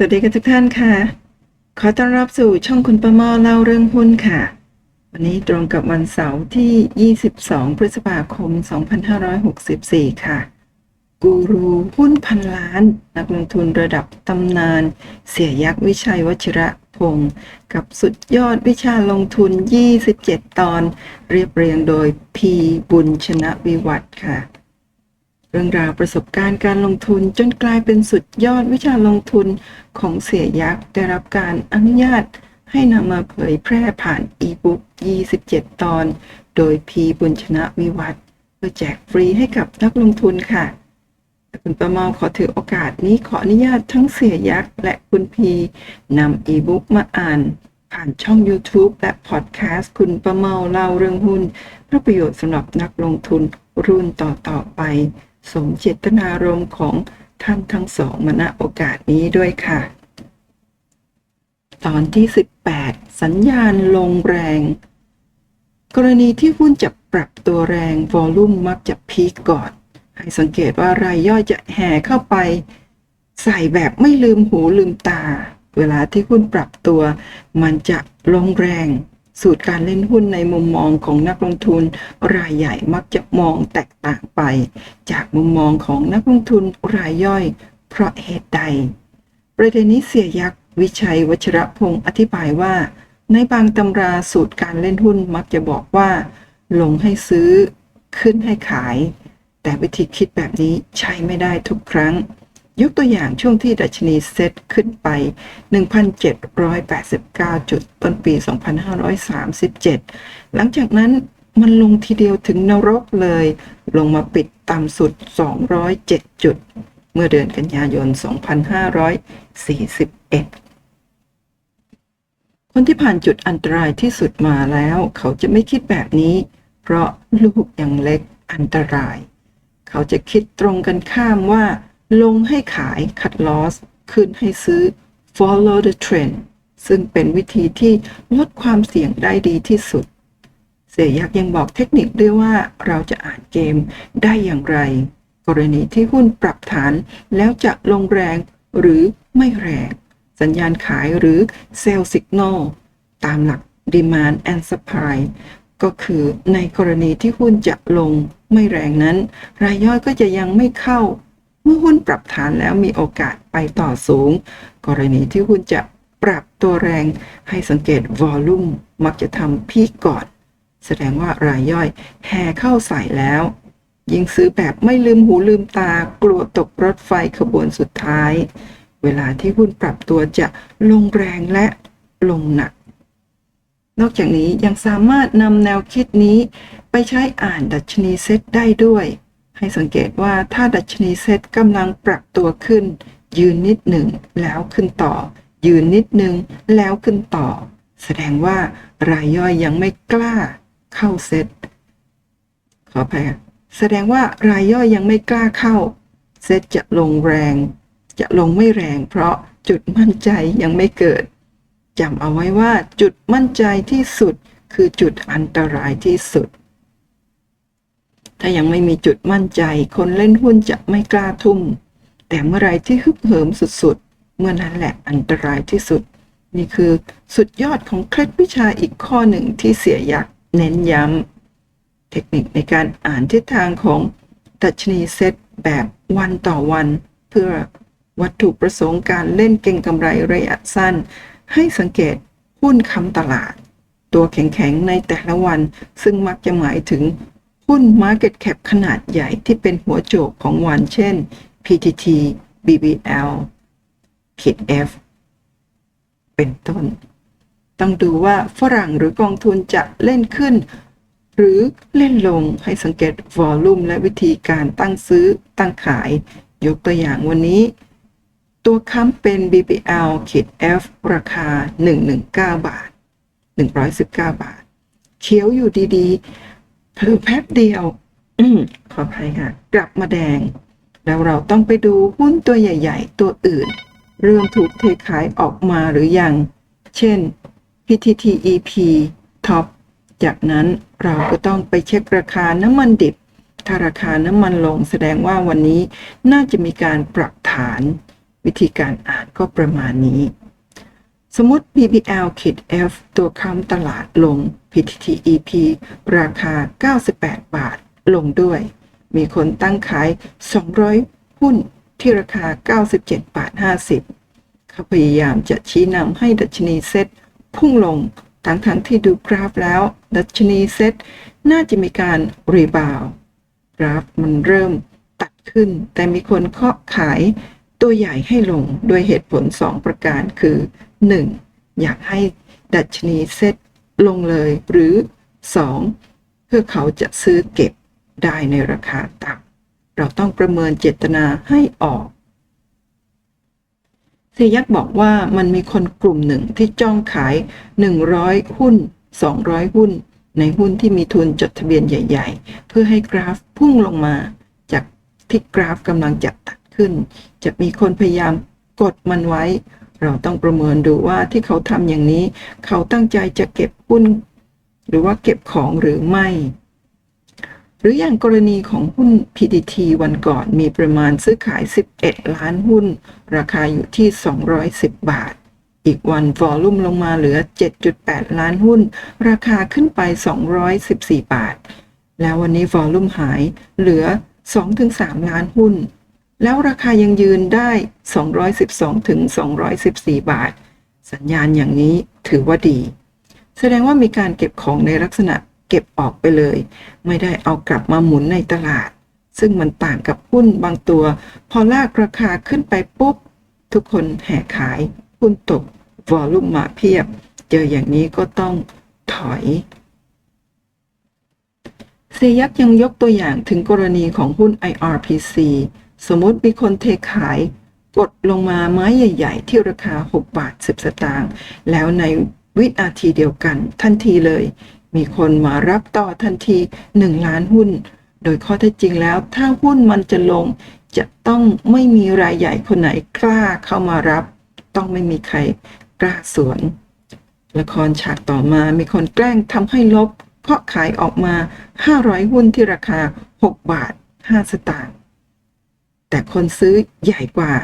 สวัสดีกันทุกท่านค่ะ ขอต้อนรับสู่ช่องคุณประมอเล่าเรื่องหุ้นค่ะ วันนี้ตรงกับวันเสาร์ที่ 22 พฤษภาคม 2564 ค่ะ กูรูหุ้นพันล้าน นักลงทุนระดับตำนาน เสียยักษ์วิชัยวชิระพงศ์กับสุดยอดวิชาลงทุน 27 ตอน เรียบเรียงโดยพีบุญชนะวิวัฒค่ะ เรื่องราวประสบการณ์การลงทุนจนกลายเป็นสุดยอดวิชาลงทุนของเสียยักษ์ได้รับการอนุญาต ให้นำมาเผยแพร่ผ่านอีบุ๊ก 27 ตอน โดยพีบุญชนะวิวัฒน์เพื่อแจกฟรีให้กับนักลงทุนค่ะ คุณประเมาขอถือโอกาสนี้ขออนุญาตทั้งเสียยักษ์และคุณพีนำอีบุ๊กมาอ่านผ่านช่อง YouTube และพอดแคสต์คุณประเมาเล่าเรื่องหุ้นเพื่อประโยชน์สำหรับนักลงทุนรุ่นต่อๆไป สมเจตนารมณ์ของท่านทั้งสองมณโอกาสนี้ด้วยค่ะ ตอนที่ 18 สัญญาณลงแรง กรณีที่หุ้นจะปรับตัวแรงวอลลุ่มมักจะพีคก่อน ให้สังเกตว่ารายย่อยจะแห่เข้าไป ใส่แบบไม่ลืมหูลืมตา เวลาที่หุ้นปรับตัว มันจะลงแรง สูตรการเล่นหุ้นในมุมมองของนักลงทุนรายใหญ่มักจะมองแตกต่างไป จากมุมมองของนักลงทุนรายย่อย เพราะเหตุใด ประเด็นนี้เสียยักษ์วิชัยวัชระพงศ์อธิบายว่า ในบางตำราสูตรการเล่นหุ้นมักจะบอกว่าลงให้ซื้อขึ้นให้ขาย แต่วิธีคิดแบบนี้ใช้ไม่ได้ทุกครั้ง ยกตัวอย่างช่วงที่ดัชนีเซตขึ้นไป 1,789 จุดต้นปี 2537 หลังจากนั้นมันลงทีเดียวถึงนรกเลย ลงมาปิดต่ำสุด 207 จุด เมื่อเดือนกันยายน 2541 คนที่ผ่านจุดอันตรายที่สุดมาแล้ว เขาจะไม่คิดแบบนี้ เพราะลูกยังเล็กอันตราย เขาจะคิดตรงกันข้ามว่า ลงให้ขาย cut loss ขึ้นให้ซื้อ follow the trend ซึ่งเป็นวิธีที่ลดความเสี่ยงได้ดีที่สุด เสียยักษ์ยังบอกเทคนิคด้วยว่าเราจะอ่านเกมได้อย่างไร กรณีที่หุ้นปรับฐานแล้วจะลงแรงหรือไม่แรง สัญญาณขายหรือ sell signal ตามหลัก demand and supply ก็คือในกรณีที่หุ้นจะลงไม่แรงนั้น รายย่อยก็จะยังไม่เข้า มื่อหุ้นปรับฐานแล้วมีโอกาสไปต่อสูง กรณีที่หุ้นจะปรับตัวแรงให้สังเกต volume มักจะทำพีกก่อน แสดงว่ารายย่อยแห่เข้าใส่แล้ว ยิ่งซื้อแบบไม่ลืมหูลืมตากลัวตกรถไฟขบวนสุดท้าย เวลาที่หุ้นปรับตัวจะลงแรงและลงหนัก นอกจากนี้ยังสามารถนำแนวคิดนี้ไปใช้อ่านดัชนีเซตได้ด้วย ให้สังเกตว่าถ้าดัชนีเซตกำลังปรับตัวขึ้น ยืนนิดหนึ่งแล้วขึ้นต่อ ยืนนิดหนึ่งแล้วขึ้นต่อ แสดงว่ารายย่อยยังไม่กล้าเข้าเซตขออภัยแสดงว่ารายย่อยยังไม่กล้าเข้า เซตจะลงแรง จะลงไม่แรง เพราะจุดมั่นใจยังไม่เกิดจำเอาไว้ว่าจุดมั่นใจที่สุดคือจุดอันตรายที่สุด ถ้ายังไม่มีจุดมั่นใจ คนเล่นหุ้นจะไม่กล้าทุ่ม แต่เมื่อไรที่ฮึกเหิมสุดๆ เมื่อนั้นแหละอันตรายที่สุด นี่คือสุดยอดของเคล็ดวิชาอีกข้อหนึ่งที่เสียยักษ์เน้นย้ำ เทคนิคในการอ่านทิศทางของดัชนีเซตแบบวันต่อวัน เพื่อวัตถุประสงค์การเล่นเก่งกำไรระยะสั้น ให้สังเกตหุ้นคำตลาด ตัวแข็งๆในแต่ละวันซึ่งมักจะหมายถึง หุ้น Market Cap ขนาดใหญ่ที่เป็นหัวโจกของวันเช่น PTT BBL ขีด F เป็นต้น ต้องดูว่าฝรั่งหรือกองทุนจะเล่นขึ้น หรือเล่นลงให้สังเกตวอลลุ่มและวิธีการตั้งซื้อตั้งขาย ยกตัวอย่างวันนี้ ตัวค้ำเป็น BBL ขีด F ราคา 119 บาท 119 บาท เขียวอยู่ดีๆ เพิ่แป๊บเดียว อืมขออภัยค่ะ กลับมาแดง แล้วเราต้องไปดูหุ้นตัวใหญ่ ๆ ตัวอื่น เริ่มถูกเทขายออกมาหรือยัง เช่น PTTEP Top จากนั้นเราก็ต้องไปเช็คราคาน้ำมันดิบ ถ้าราคาน้ำมันลงแสดงว่าวันนี้น่าจะมีการปรับฐาน วิธีการอ่านก็ประมาณนี้ สมมติ BBL ขีด F ตัวค้ำตลาดลง PTTEP ราคา 98 บาท ลงด้วย มีคนตั้งขาย 200 หุ้นที่ราคา 97 บาท 50 เขาพยายามจะชี้นำให้ดัชนีเซ็ตพุ่งลง ทั้งทั้งที่ดูกราฟแล้ว ดัชนีเซ็ตน่าจะมีการรีบาวกราฟมันเริ่มตัดขึ้น แต่มีคนเคาะขายตัวใหญ่ให้ลงด้วยเหตุผล 2 ประการคือ 1. อยากให้ดัชนีเซ็ตลงเลย หรือ 2. เพื่อเขาจะซื้อเก็บได้ในราคาต่ำเราต้องประเมินเจตนาให้ออกเซยักบอกว่ามันมีคนกลุ่มหนึ่งที่จ้องขาย 100 หุ้น 200 หุ้น ในหุ้นที่มีทุนจดทะเบียนใหญ่ ๆ เพื่อให้กราฟพุ่งลงมา จากที่กราฟกำลังจะตัดขึ้น จะมีคนพยายามกดมันไว้ เราต้องประเมินดูว่าที่เขาทำอย่างนี้ เขาตั้งใจจะเก็บหุ้น หรือว่าเก็บของหรือไม่ หรืออย่างกรณีของหุ้น PTT วันก่อนมีประมาณซื้อขาย 11 ล้านหุ้น ราคาอยู่ที่ 210 บาท อีกวันวอลลุ่มลงมาเหลือ 7.8 ล้านหุ้น ราคาขึ้นไป 214 บาท แล้ววันนี้วอลลุ่มหายเหลือ 2-3 ล้านหุ้น แล้วราคายังยืนได้ 212 ถึง 214 บาท สัญญาณอย่างนี้ถือว่าดี แสดงว่ามีการเก็บของในลักษณะเก็บออกไปเลย ไม่ได้เอากลับมาหมุนในตลาด ซึ่งมันต่างกับหุ้นบางตัว พอลากราคาขึ้นไปปุ๊บ ทุกคนแห่ขายหุ้นตก วอลลุ่มมาเพียบ เจออย่างนี้ก็ต้องถอยเซยักยังยกตัวอย่างถึงกรณีของหุ้น IRPC สมมติมีคนเทขายกดลงมาไม้ใหญ่ ๆ ที่ราคา 6 บาท 10 สตางค์แล้วในวินาทีเดียวกันทันทีเลย มีคนมารับต่อทันที 1 ล้านหุ้น โดยข้อเท็จจริงแล้ว ถ้าหุ้นมันจะลง จะต้องไม่มีรายใหญ่คนไหนกล้าเข้ามารับ ต้องไม่มีใครกล้าสวน ละครฉากต่อมามีคนแกล้งทำให้ลบเพราะขายออกมา 500 หุ้นที่ราคา 6 บาท 5 สตางค์ แต่คนซื้อใหญ่กว่า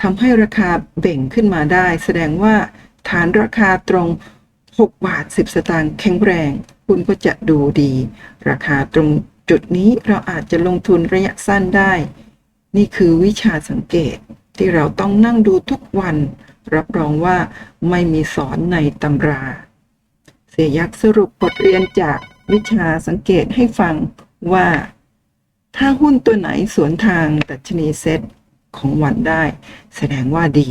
ทำให้ราคาเบ่งขึ้นมาได้ แสดงว่าฐานราคาตรง 6 บาท 10 สตางค์แข็งแรง คุณก็จะดูดี ราคาตรงจุดนี้เราอาจจะลงทุนระยะสั้นได้ นี่คือวิชาสังเกตที่เราต้องนั่งดูทุกวัน รับรองว่าไม่มีสอนในตำรา เสียยักษ์สรุปบทเรียนจากวิชาสังเกตให้ฟังว่า ถ้าหุ้นตัวไหนสวนทางดัชนีเซ็ตของวันได้ แสดงว่าดี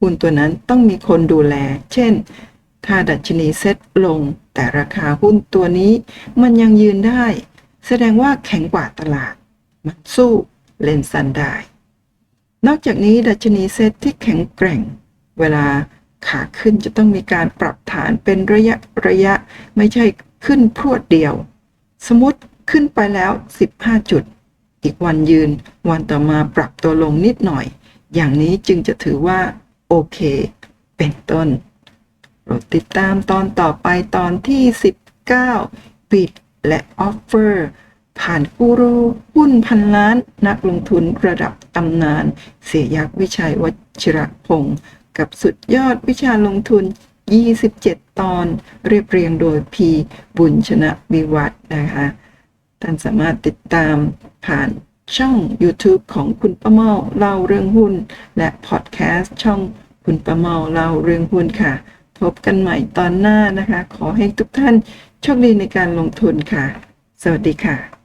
หุ้นตัวนั้นต้องมีคนดูแล เช่น ถ้าดัชนีเซ็ตลง แต่ราคาหุ้นตัวนี้มันยังยืนได้ แสดงว่าแข็งกว่าตลาด มันสู้เลนซันได้ นอกจากนี้ดัชนีเซ็ตที่แข็งแกร่ง เวลาขาขึ้นจะต้องมีการปรับฐานเป็นระยะระยะ ไม่ใช่ขึ้นพรวดเดียว สมมติ ขึ้นไปแล้ว 15 จุด อีกวันยืน วันต่อมาปรับตัวลงนิดหน่อย อย่างนี้จึงจะถือว่า โอเค เป็นต้นโปรดติดตามตอนต่อไปตอนที่ 19 ปิดและออฟเฟอร์ผ่านกูรูหุ้นพันล้าน นักลงทุนระดับตำนาน เสียยักษ์วิชัยวชิระพงศ์กับสุดยอดวิชาลงทุน 27 ตอน เรียบเรียงโดยพีบุญชนะวิวัฒน์นะคะ ท่านสามารถติดตามผ่านช่อง YouTube ของคุณประเมาเล่าเรื่องหุ้น และพอดแคสต์ช่องคุณประเมาเล่าเรื่องหุ้นค่ะ พบกันใหม่ตอนหน้านะคะ ขอให้ทุกท่านโชคดีในการลงทุนค่ะ สวัสดีค่ะ